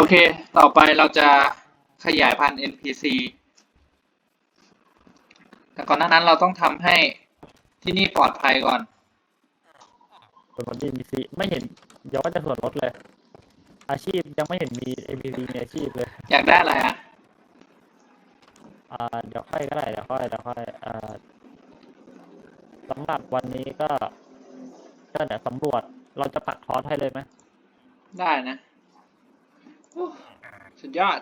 โอเค ต่อไปเราจะขยายพันธุ์ NPC แต่ก่อนหน้านั้นเราต้องทำให้ที่นี่ปลอดภัยก่อน ส่วนลด NPC ไม่เห็นอย่าว่าจะส่วนลดเลย อาชีพยังไม่เห็นมี NPC มีอาชีพเลยอยากได้อะไรอะ อ่าเดี๋ยวค่อยก็ได้เดี๋ยวค่อยเดี๋ยวค่อยอ่าสำหรับวันนี้ก็ก็เดี๋ยวสำรวจเราจะปักทอสให้เลยไหมได้นะโอ้ สุดยอด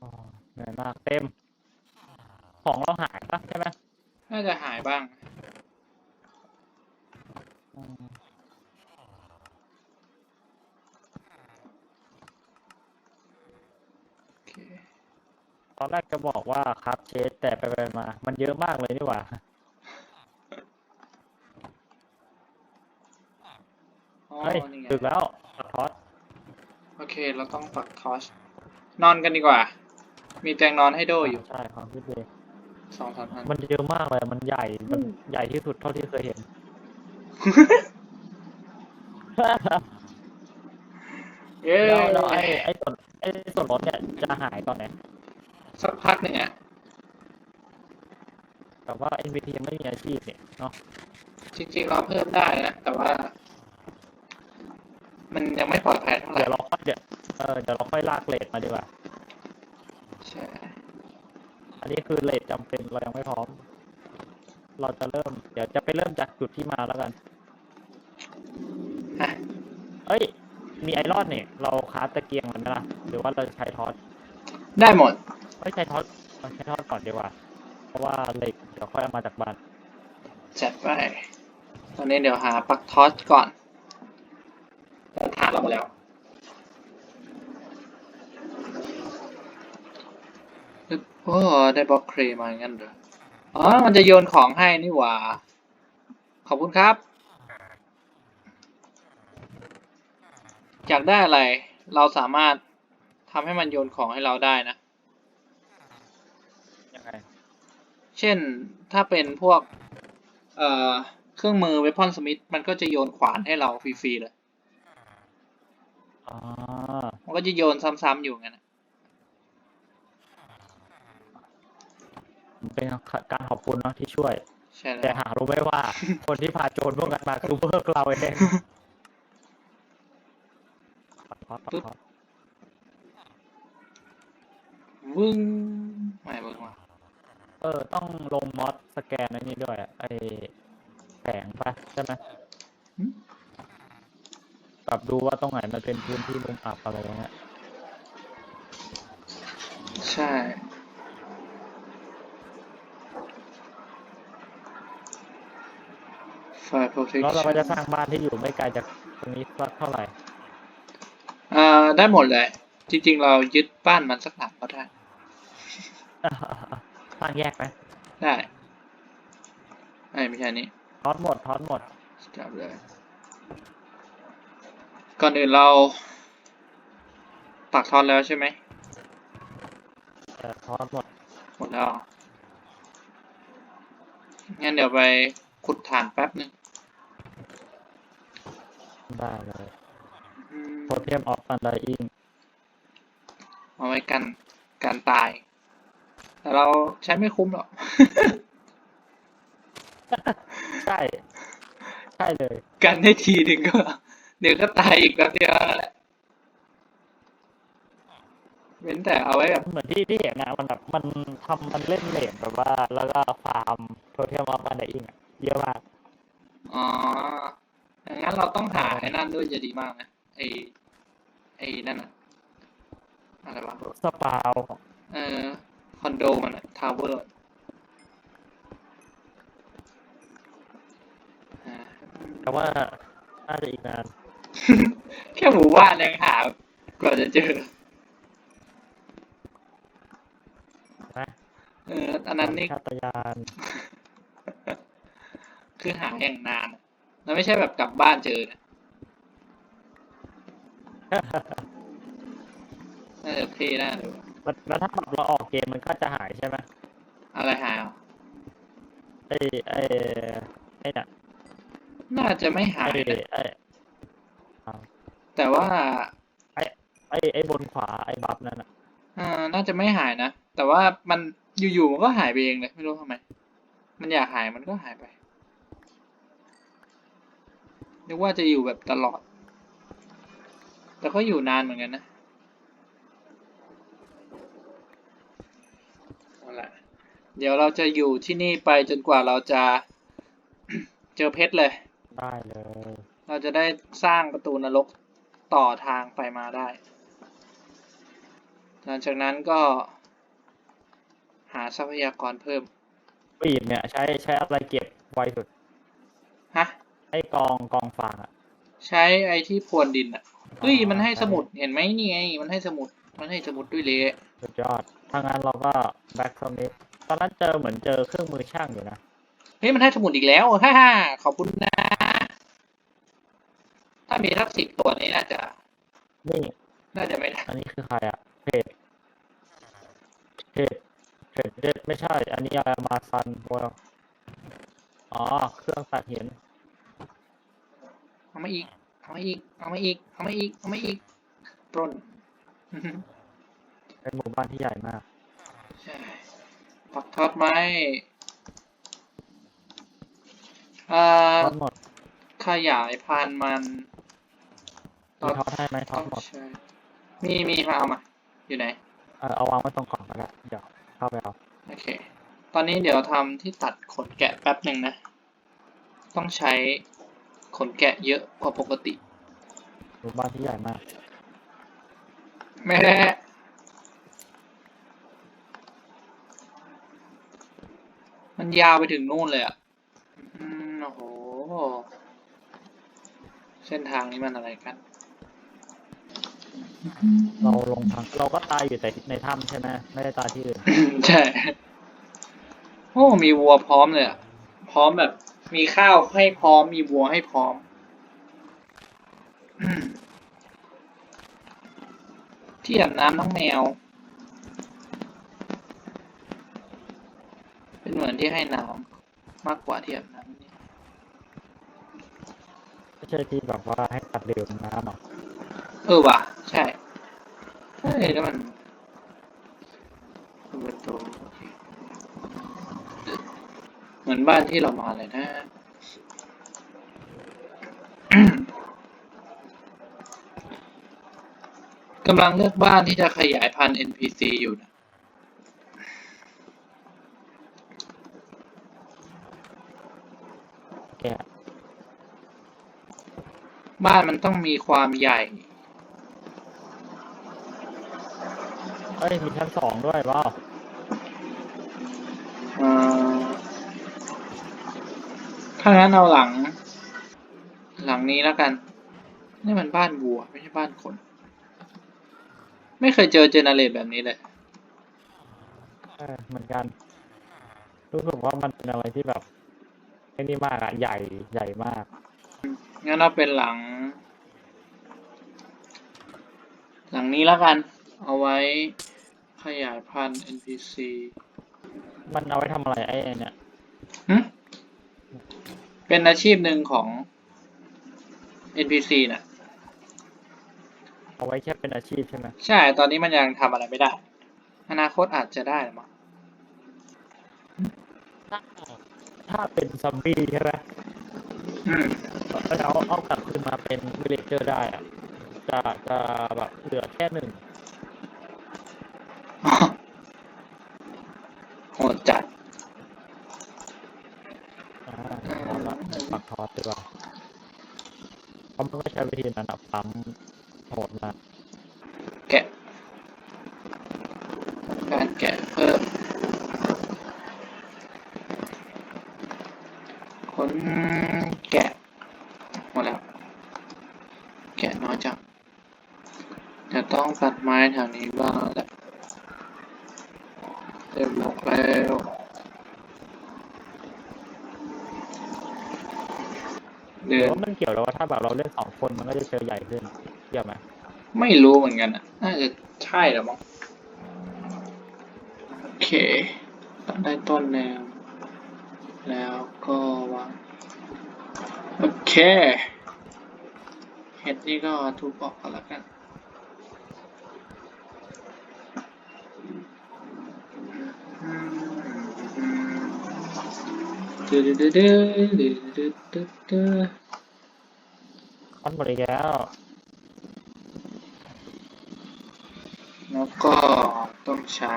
อ๋อเหนื่อยมากเต็ม ของเราหายปะใช่ไหมน่าจะหายบ้างอืมโอเค ตอนแรกจะบอกว่าครับเชสแต่ไปไปมา มันเยอะมากเลยนี่หว่า อ๋อเฮ้ยนี่ไงดึกแล้วปัก ทอสโอเค เราต้องปักทอชนอนกันดีกว่า มีเตียงนอนให้โดอยู่ใช่ความคิดเองสองสามพันมันเยอะมากเลย มันใหญ่มันใหญ่ที่สุดเท่าที่เคยเห็น เย้แล้วแล้วไอ้ไอ้ส่วนไอ้ส่วนลดเนี่ยจะหายตอนไหนสักพักหนึ่งอะแต่ว่า NPT ยังไม่มีอาชีพเนี่ยเนาะจริงๆเราเพิ่มได้นะแต่ว่า มันยังไม่ปลอดภัยเท่าไหร่เดี๋ยวเราค่อยเดี๋ยวเออเดี๋ยวเราค่อยลากเลทมาดีกว่า ใช่อันนี้คือเลทจำเป็นเรายังไม่พร้อม เราจะเริ่ม เดี๋ยวจะไปเริ่มจากจุดที่มาแล้วกันอะเอ้ย มีไอรอนเนี่ย เราคราฟตะเกียงมันไหมล่ะ หรือว่าเราจะใช้ทอสได้หมด ไม่ใช้ทอสเราใช้ทอสก่อนดีกว่า เพราะว่าเหล็กเดี๋ยวค่อยเอามาจากบ้าน จัดไป ตอนนี้เดี๋ยวหาปลักทอชก่อน เราถามเรามาแล้ว โอ้ ได้บล็อกเครมาอย่างนั้นเหรอ อ๋อ มันจะโยนของให้นี่หว่า ขอบคุณครับ อยากได้อะไร เราสามารถทำให้มันโยนของให้เราได้นะ ยังไง เช่น ถ้าเป็นพวก เอ่อ เครื่องมือเวพอนสมิธมันก็จะโยนขวานให้เราฟรีๆเลย อ่ามันก็จะโยนซ้ำๆอยู่งั้นนะมันเป็นการขอบคุณเนาะที่ช่วย ใช่แต่แล้วหารู้ไหมว่า คนที่พาโจรพวกนั้นมาคือพวกเราเองปัดทอดปัดทอดวึ้งไม่เบิ่งว่ะเออ ต้องลงมอสสแกนไอ้นี่ด้วยอะไอแสงปะใช่ไหม แบบดูว่าตรงไหนมันเป็นพื้นที่มุมอับอะไรอย่างเงี้ยใช่ Fire แล้วเราก็ protection จะสร้างบ้านที่อยู่ไม่ไกลจากตรงนี้สักเท่าไหร่เอ่อได้หมดเลย จริง ๆ เรายึดบ้านมันสักหลังก็ได้ สร้างแยกไหมได้ไอ้ยไม่ใช่นี้ ทอดหมดทอดหมด จับเลย ก่อนอื่นเราปักทอนแล้วใช่ไหมเออทอดหมดหมดแล้วงั้นเดี๋ยวไปขุดถ่านแป๊บหนึ่งได้เลยอืมโปรเทียมออฟฟันไดอิงเอาไว้กันการตาย แต่เราใช้ไม่คุ้มหรอก ใช่ ใช่เลย กันได้ทีหนึ่งก็ เดี๋ยวก็ตายอีกแป๊บเดียวนั่นแหละเว้นแต่เอาไว้แบบเหมือนที่ที่เห็นนะมันแบบมันทำมันเล่นเลนแบบว่า แล้วก็ฟาร์มโปรเทียมออฟฟันไดอิงเยอะมาก อ๋องั้นเราต้องหาไอ้นั่นด้วยจะดีมากนะไอ้ไอ้นั่นอะอะไรวะสปาวเออคอนโดมันอะทาวเวอร์แต่ว่าน่าจะอีกนาน แค่หมู่บ้านยังหากว่าจะเจอนะเอออันนั้นนี่ ชาตยานคือหาอย่างนานอะแล้วไม่ใช่แบบกลับบ้านเจอนะเออเท่น่าดูแล้วถ้าแบบเราออกเกมมันก็จะหายใช่ไหมอะไรหายอะไอ้ไอ้ไอ้น่ะน่าจะไม่หาไอ้ยนะไอ้ แต่ว่าไอ้ไอ้บนขวาไอ้บัฟนั่นอะอ่าน่าจะไม่หายนะ แต่ว่ามันอยู่ๆมันก็หายไปเองเลยไม่รู้ทำไม มันอยากหายมันก็หายไปนึกว่าจะอยู่แบบตลอด แต่ก็อยู่นานเหมือนกันนะเอาละเดี๋ยวเราจะอยู่ที่นี่ไปจนกว่าเราจะ เจอเพชรเลย ได้เลย เราจะได้สร้างประตูนรก ต่อทางไปมาได้ หลังจากนั้นก็หาทรัพยากรเพิ่มปีดเนี่ยใช้ใช้อะไรเก็บไวสุดฮะไอ้กองกองฟางอะใช้ไอ้ที่พรวนดินอะเฮ้ยมันให้สมุดเห็นไหมนี่ไงมันให้สมุดมันให้สมุดด้วยเลยสุดยอดถ้างั้นเราก็แบ็กสมิธตอนนั้นเจอเหมือนเจอเครื่องมือช่างอยู่นะเฮ้ยมันให้สมุดอีกแล้วฮ่าฮ่าขอบคุณนะ ถ้ามีทักสิบตัวนี้น่าจะ นี่ น่าจะไม่ได้อันนี้คือใครอะเพจเพจเพจเด็ดไม่ใช่ อันนี้อะไรมาซันวอลอ๋อ เครื่องตัดหินเอามาอีก เอามาอีก เอามาอีก เอามาอีก เอามาอีกปล้นเป็นหมู่บ้านที่ใหญ่มากใช่ปักทอดไม้อ่าทอดหมด ขยายพันธุ์มัน มีทอดให้ไหมทอดหมดใช่มีมีมาเอามา อยู่ไหน เออเอาวางไว้ตรงกล่องก็ได้เดี๋ยวเข้าไปเอาโอเค ตอนนี้เดี๋ยวทำที่ตัดขนแกะแป๊บหนึ่งนะ ต้องใช้ขนแกะเยอะกว่าปกติหมู่บ้านที่ใหญ่มาก แม่มันยาวไปถึงนู่นเลยอะอืมโอ้โห เส้นทางนี้มันอะไรกัน เราลงทางเราก็ตายอยู่แต่ในถ้ำใช่ไหมไม่ได้ตายที่อื่นใช่ โอ้มีวัวพร้อมเลยอะพร้อมแบบ มีข้าวให้พร้อม มีวัวให้พร้อม ที่อาบน้ำน้องแมว เป็นเหมือนที่ให้น้ำมากกว่าที่อาบน้ำนี่ไม่ใช่ที่แบบว่าให้ตัดดื่มน้ำหรอก เออว่ะ ใช่เฮ้ยแล้วมันเปิดประตูโอเคเหมือนบ้านที่เรามาเลยนะกำลังเลือกบ้านที่จะขยายพันธุ์ NPC อยู่นะแกะบ้านมันต้องมีความใหญ่ เอ้ยมีชั้นสองด้วยว้าวเอ่อถ้างั้นเอาหลัง หลังนี้แล้วกัน นี่มันบ้านวัว ไม่ใช่บ้านคน ไม่เคยเจอเจเนเรตแบบนี้เลย เออเหมือนกัน รู้สึกว่ามันเป็นอะไรที่แบบไอ้นี่มากอะใหญ่ใหญ่มาก งั้นเอาเป็นหลัง หลังนี้แล้วกัน เอาไว้ ขยายพันธุ์ NPC มันเอาไว้ทำอะไรไอ้เนี่ยหึเป็นอาชีพหนึ่งของ NPC น่ะ เอาไว้แค่เป็นอาชีพใช่ไหมใช่ ตอนนี้มันยังทำอะไรไม่ได้ อนาคตอาจจะได้หรือมั้งถ้าเป็นซอมบี้ใช่ไหมอืมแล้วเอาเอากลับคืนมาเป็นวิลเลเจอร์ได้อะจะจะแบบเหลือแค่หนึ่ง โหดจัดอ่าเอาละปักทอดดีกว่าเพราะมันไม่ใช้วิธีนั้นอะปั๊มโหดมากแกะ การแกะเพิ่มคนแกะหมดแล้ว แกะน้อยจังจะต้องตัดไม้แถวนี้บ้างแหละเต็มหมดแล้วเดื ห อ รือน ว่ามันเกี่ยวแล้วว่า ถ้าแบบเราเล่นสองคนมันก็จะเจอใหญ่ขึ้นเกี่ยวไหมไม่รู้เหมือนกันอะ น่าจะใช่แล้วมั้งโอเคตัดได้ต้นแนวแล้วก็วางโอเคเคห็ดนี่ก็ทุบออกกันแล้วกันดืดดืดดืดดืดดืดดืด อนหมดแล้ว แล้วก็ต้องใช้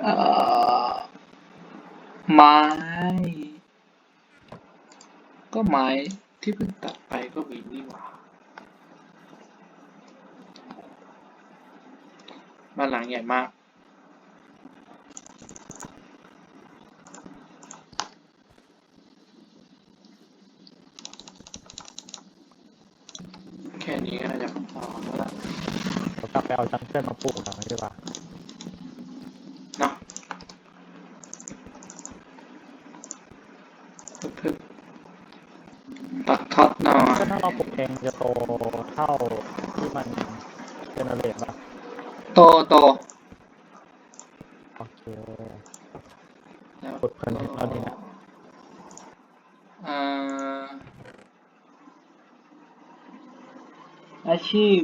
เอ่อ ไม้ ก็ไม้ที่เพิ่งตัดไปก็มีนี่หว่าบ้านหลังใหญ่มาก แค่นี้ก็น่าจะพอแล้วล่ะ เดี๋ยวกลั บไปเอาจังเกิลมาปลูกหน่อยดีกว่าเนาะเพิ่มปักท็อตหน่อย ก็ถ้าเราปลูกเองมันจะโตเท่าที่มันเจเนเรตป่ะโตโตโอเคแล้วขุดเพลินแล้วนี่นะเอ่ออาชีพ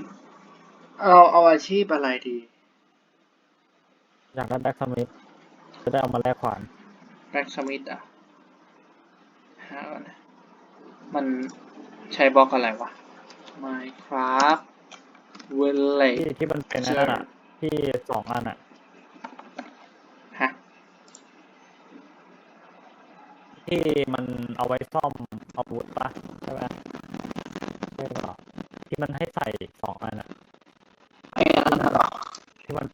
เอาเอาอาชีพอะไรดี อยากได้แบ็กสมิธจะได้เอามาแลกขวานแบ็กสมิธอะหาก่อนนะมันใช้บล็อกอะไรวะ Minecraft Village ที่ที่มันเป็นอันนั้นอะ ที่สองอันอะฮะที่มันเอาไว้ซ่อมอาวุธปะใช่ไหมใช่เปล่าที่มันให้ใส่สองอันอะไอ้อั นหรอที่มัน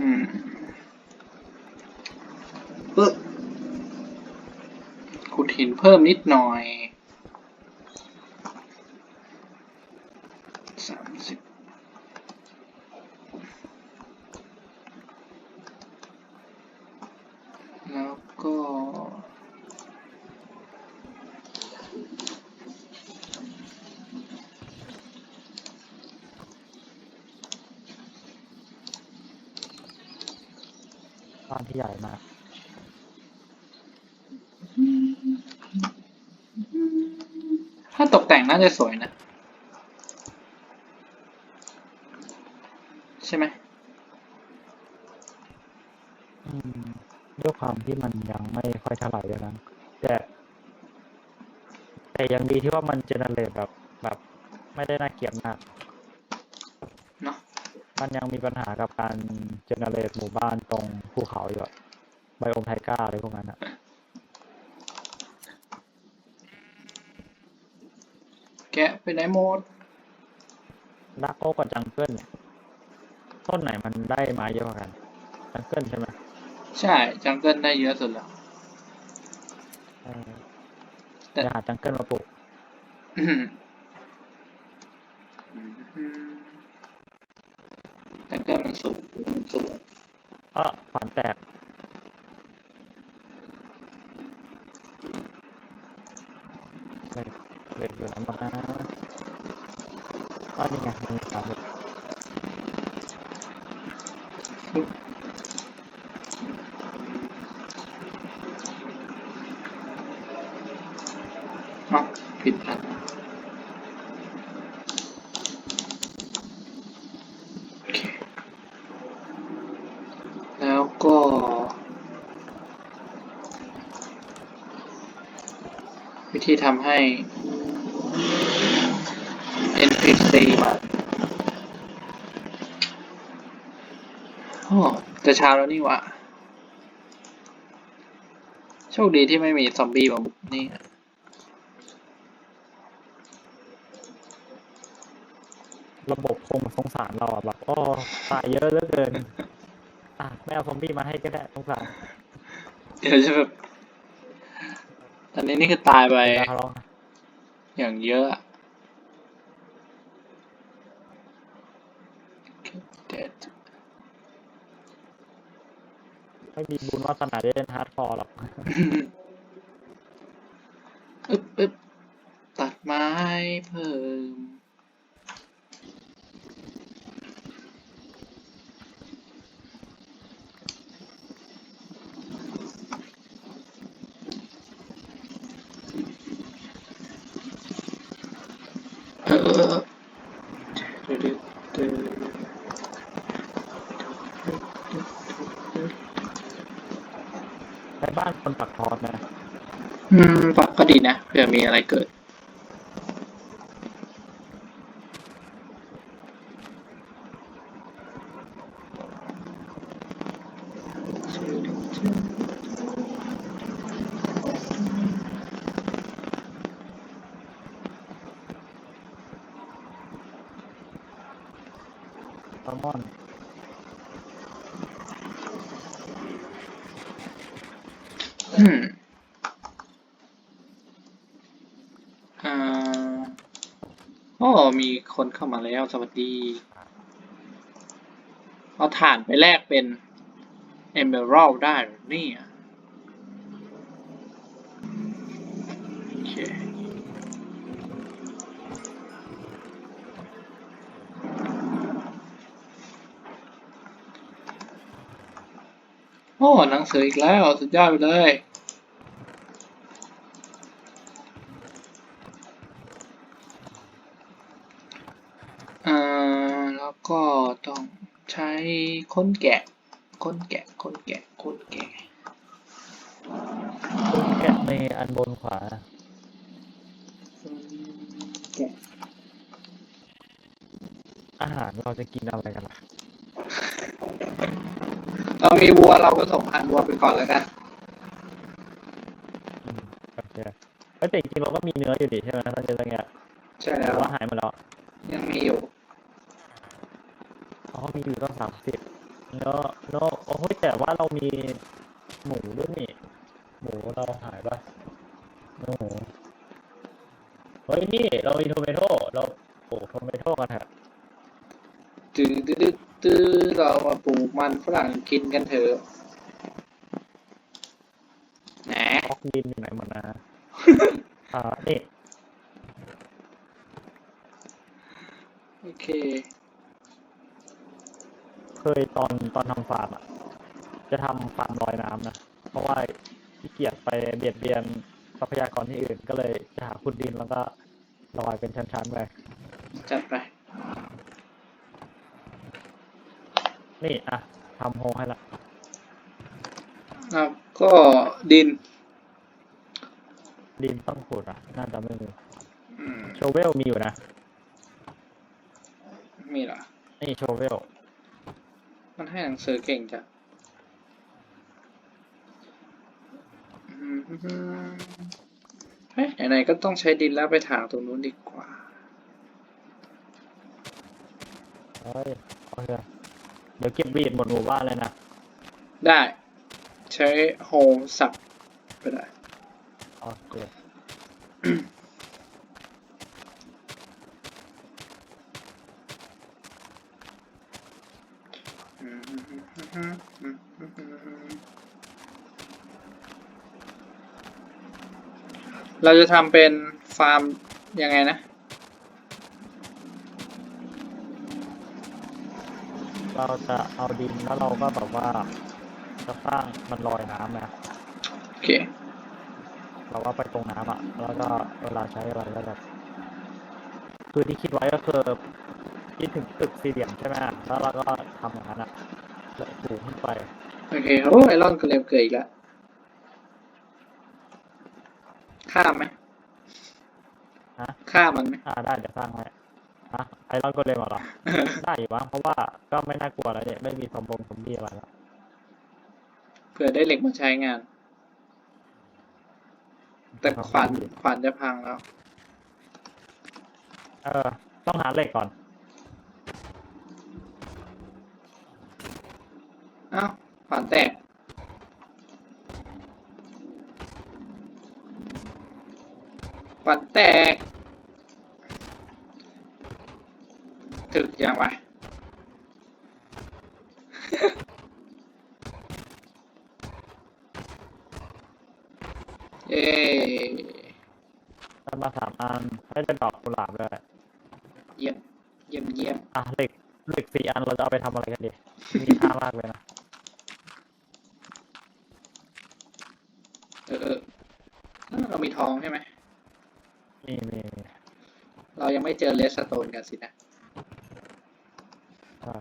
อืมปึ๊บขุดหินเพิ่มนิดหน่อย สามสิบ แล้วก็ บ้านที่ใหญ่มาก ถ้าตกแต่งน่าจะสวยนะ ใช่ไหมอืมด้วยความที่มันยังไม่ค่อยเท่าไหร่ด้วยนะแต่แต่ยังดีที่ว่ามันเจเนเรตแบบแบบ ไม่ได้น่าเกลียดมากเนาะมันยังมีปัญหากับการเจเนเรตหมู่บ้านตรงภูเขาอยู่อะไบโอมไทก้าอะไรพวกนั้นอะ กะไปไหนหมดดักโอกับจังเกิลเนี่ยต้นไหนมันได้มาเยอะกว่ากัน จังเกิลใช่ไหมใช่ จังเกิลได้เยอะสุดแล้วเออแต่จะหาจังเกิลมาปลูกอืมจังเกิลมันสูงสูงก็ขวานแตกเหล็ก เหล็กอยู่ไหนหมดนะก็นี่ไงมีสามเหล็กเอ้าผิดอันโอเคแล้วก็วิธีทำให้ NPC มาโอ้จะเช้าแล้วนี่หวะโชคดีที่ไม่มีซอมบี้มาบุกนี่ระบบคงสงสารเราอะแบบโอ้ตายเยอะเหลือเกิน อะไม่เอาซอมบี้มาให้ก็ได้สงสารเดี๋ยวจะแบบตอนนี้นี่คือตายไปเวลาเขาร้องอย่างเยอะอะ ไม่มีบุญวาสนาได้เล่นฮาร์ดคอร์หรอก อึ๊บอึ๊บ บ้านคนปักทอดนะ อืมปรับก็ดี นะเผื่อมีอะไรเกิด แซลมอนอืมอ่าโอ้มี คนเข้ามาแล้ว สวัสดี เอาถ่านไปแลกเป็น Emerald ได้หรอเนี่ย โอเค โอ้ หนังสืออีกแล้ว สุดยอดไปเลย อ่า แล้วก็ต้องใช้ ค้นแกะค้นแกะค้นแกะค้นแกะคุณแกะในอันบนขวาค้นแกะ อาหารเราจะกินอะไรกันล่ะ เรามีวัวเราก็ส่งพันธุ์วัวไปก่อนแล้วกันอืมโอเคเอ้ยแต่จริงๆเราก็มีเนื้ออยู่ดิใช่ไหมถ้าจะอย่างเงี้ยใช่หแล้รือวว่าหายหมาแล้วยังมีอยู่ อ๋อมีอยู่ตั้งสามสิบ เนาะเนาะโอ้โหแต่ว่าเรามีหมูด้วยนี่ หมูเราหายปะเนื้อหมูเฮ้ยนี่เรามีโทเมโต้เราปลูกโทเมโต้กันเถอะตื้อตื้อตื้อตื้อเรามาปลูกมันฝรั่งกินกันเถอะแหนออกดินอยู่ไหนหมดนะอ่านี่โอเค เคยตอนตอนทำฟาร์มอะ จะทำฟาร์มลอยน้ำนะ เพราะว่าขี้เกียจไปเบียดเบียนทรัพยากรที่อื่นก็เลยจะหาขุดดินแล้วก็ลอยเป็นชั้นๆไป จัดไป นี่อะทำโฮให้ละครับก็ดิน ดินต้องขุดอะ น่าจะไม่มีอืมโชเวลมีอยู่นะ มีเหรอ นี่โชเวล มันให้หนังสือเก่งจ้ะอืมเฮ้ยไหนๆก็ต้องใช้ดินแล้วไปถางตรงนู้นดีกว่าเฮ้ยโอเคเดี๋ยวเก็บรีดหมดหมู่บ้านเลยนะ ได้ ใช้โฮสับไปได้โอเค เราจะทำเป็นฟาร์มยังไงนะ เราจะเอาดินแล้วเราก็แบบว่า จะสร้างมันลอยน้ำนะโอเค เราก็ไปตรงน้ำอะ แล้วก็เวลาใช้อะไรก็แบบคือที่คิดไว้ก็คือคิดถึงตึกสี่เหลี่ยมใช่ไหมแล้วเราก็ทำอย่างนั้นอะแล้วปลูกขึ้นไป โอเค โอ้ไอรอนก็เร็วเกิดอีกแล้ว ข้ามไหมฮะข้ามมันไหมอ่าได้เดี๋ยวสร้างไว้ฮะไอรอนก็เลยมาหรอ ได้อยู่บ้างเพราะว่าก็ไม่น่ากลัวแล้วเนี่ยไม่มีสมบงสมบีอะไรแล้วเผื่อได้เหล็กมาใช้งาน แต่ขวานขวานจะพังแล้ว เออ ต้องหาเหล็กก่อน เอ้าขวานแตก ขวานแตก ถึกยังวะเย้ได้มาสามอันให้เป็นดอกกุหลาบด้วยเยี่ยมเยี่ยมเยี่ยมอะเหล็กเหล็กสี่อันเราจะเอาไปทำอะไรกันดี มีค่ามากเลยนะเออเออเออเรามีทองใช่ไหม มีมีมีเรายังไม่เจอเลสโตนกันสินะอะ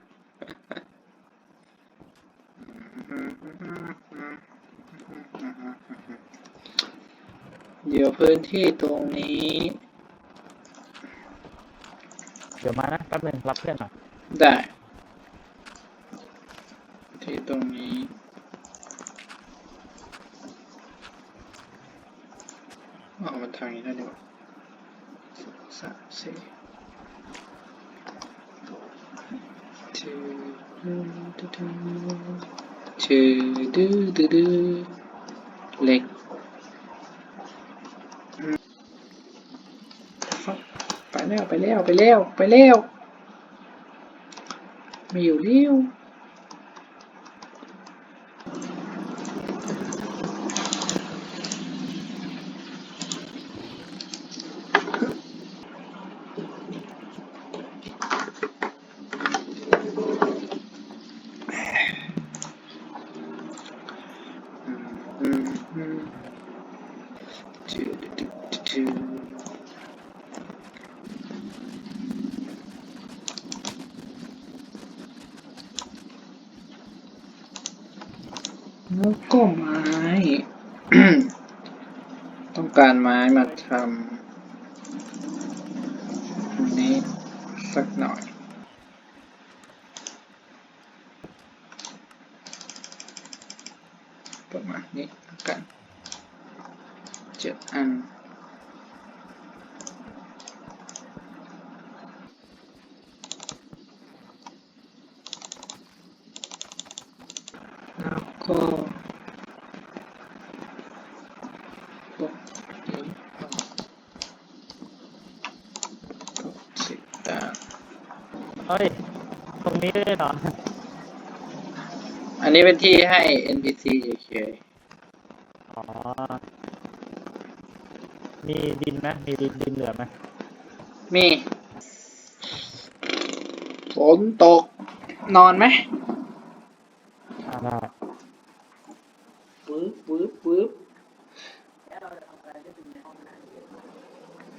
อืมอืมอืมอืมอืมเดี๋ยวพื้นที่ตรงนี้ เดี๋ยวมานะแป๊บนึงรับเพื่อนหน่อยได้ ที่ตรงนี้เอามันทางนี้ได้ดีกว่า สองสามสี่ชื่อดูชื่อดูดูดูเล็กไปแล้วไปแล้วไปแล้วไปแล้วม่อยู่เร็ว อืมอืมจูดูดูดูดูแล้วก็ไม้ ต้อง การไม้มาทำนี้สักหน่อย ประมาณนี้แล้วกันเจ็ดอัน แล้วก็บล็อกนี้เอาก็สิบตาง เฮ้ย ตรงนี้ด้วยเหรอ อันนี้เป็นที่ให้ NPC เฉยอ๋อ มีดินไหมมีดินดินเหลือไหมๆมีฝนตก นอนไหม